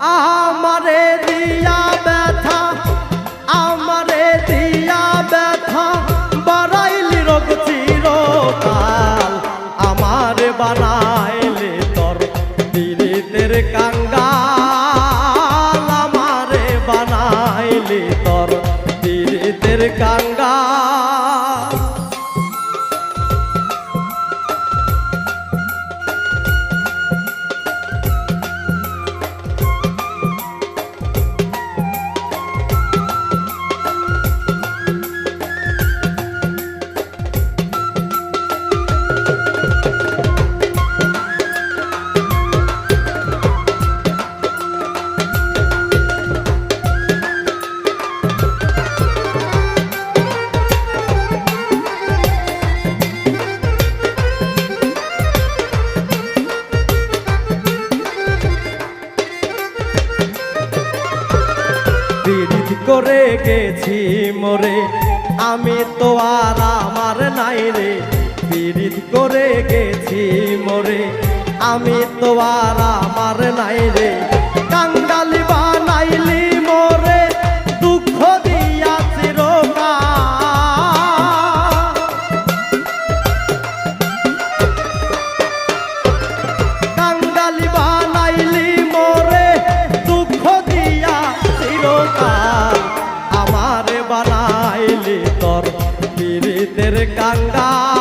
আমারে দিয়া ব্যথা আমারে দিয়া ব্যথা বাড়াইলি রোগ চিরকাল আমারে বানাইলি করে গেছি মরে। আমি তো আর আমার নাই রে, পীড়িত করে গেছি মরে। আমি তো আর আমার নাই রে, কাঙ্গালি বানাইলি পীড়িতের কাঙ্গাল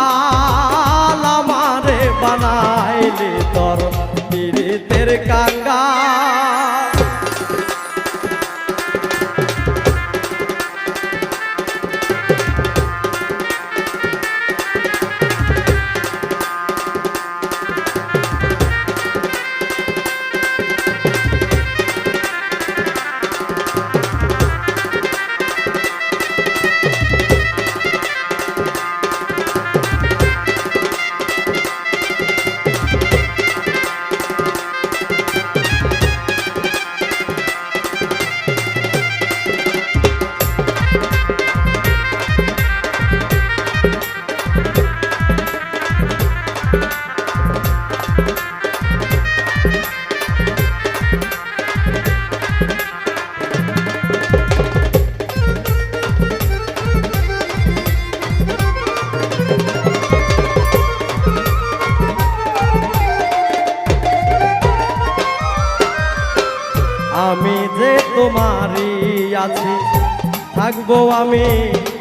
থাকব আমি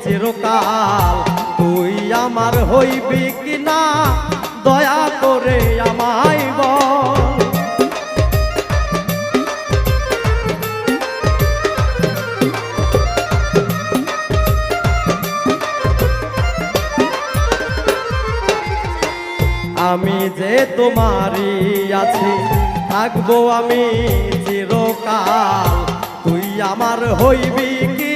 চিরকাল। তুই আমার হইবি কিনা দয়া করে আমায় আমি যে তোমারই আছি, থাকব আমি চিরকাল। তুই আমার হইবি কি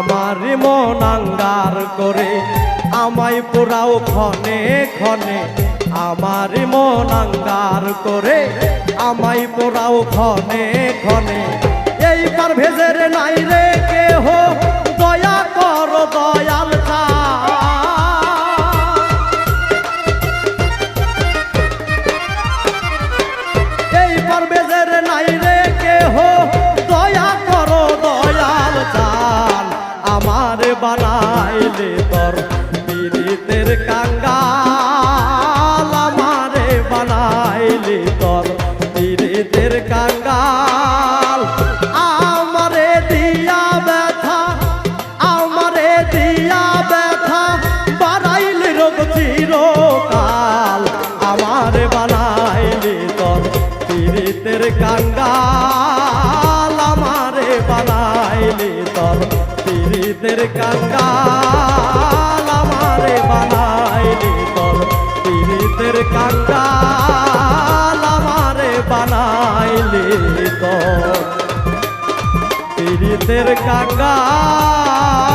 আমার মনাঙ্গার করে, আমায় পোড়াও ক্ষণে ক্ষণে। আমার মনাঙ্গার করে, আমায় পোড়াও ক্ষণে ক্ষণে। এই পারভেজের নাই রে কেহ, দয়া কর দয়াল বানাইলে তোর পীড়িতের কাঙ্গাল আমারে বানাইলে তোর। পীড়িতের কাঙ্গাল আমারে দিয়া ব্যথা, আমারে দিয়া ব্যথা বাড়াইলে রোগ চিরকাল আমার বানাইলে তোর। পীড়িতের কাঙ্গাল আমারে বানাইলে তোর। পীড়িতের কাঙ্গাল বানাইলে তো পীড়িতের কাঙ্গাল